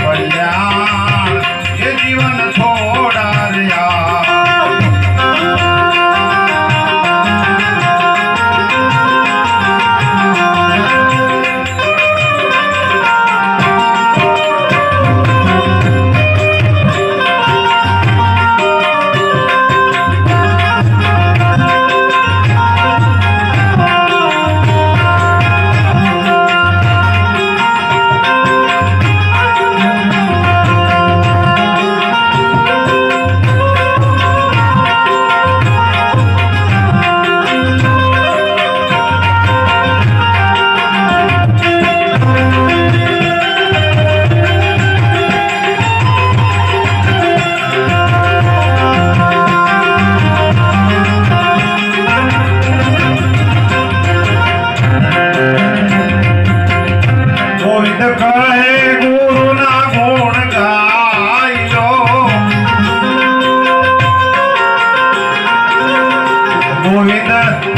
કલ્યાણ. એ જીવન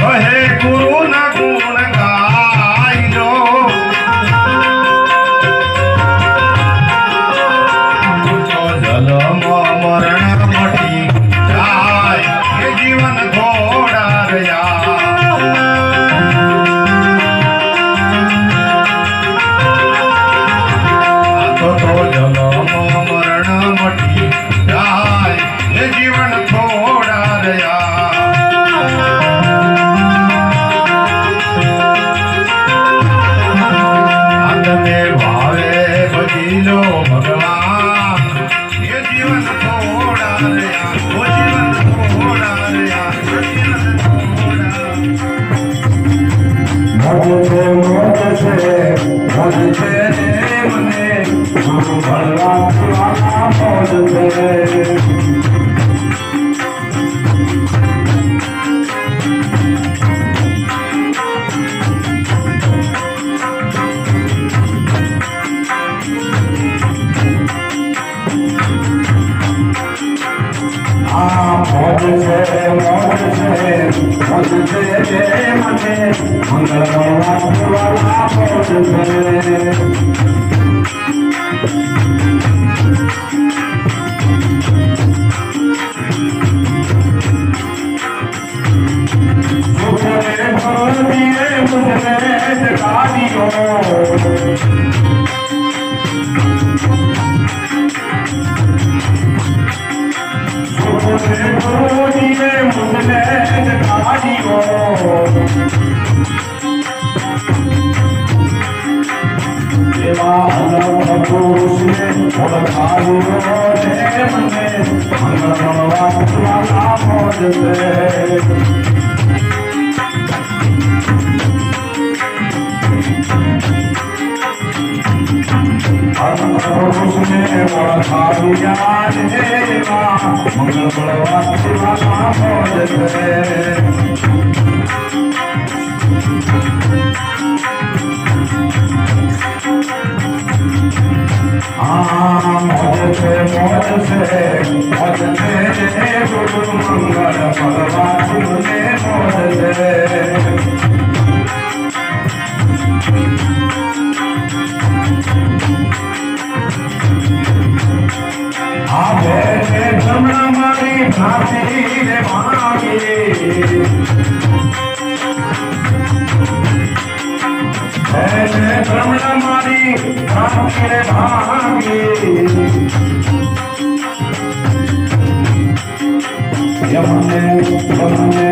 হে મંગળ બળવા શિવા મોજ છે Thank you.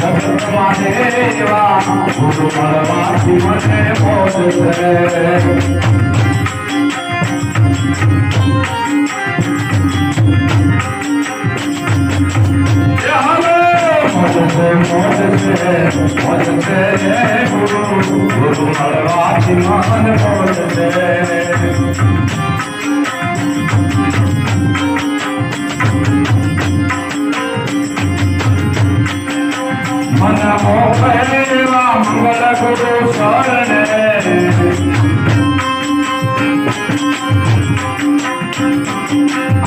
જગત મારે મને મંગળ મને રે મંગળ ગુરુ શરણે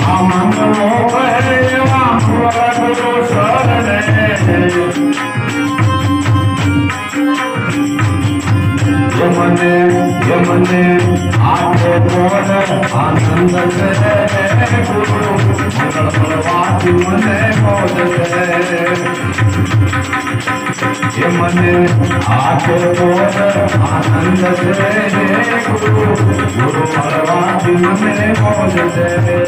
આ મંગળો પહેરેવા મંગળ ગુરુ શરણે યમને યમને છે આખો આઠે આનંદ છે ગુરુ ગુરુ. મળવાથી મને મોજ છે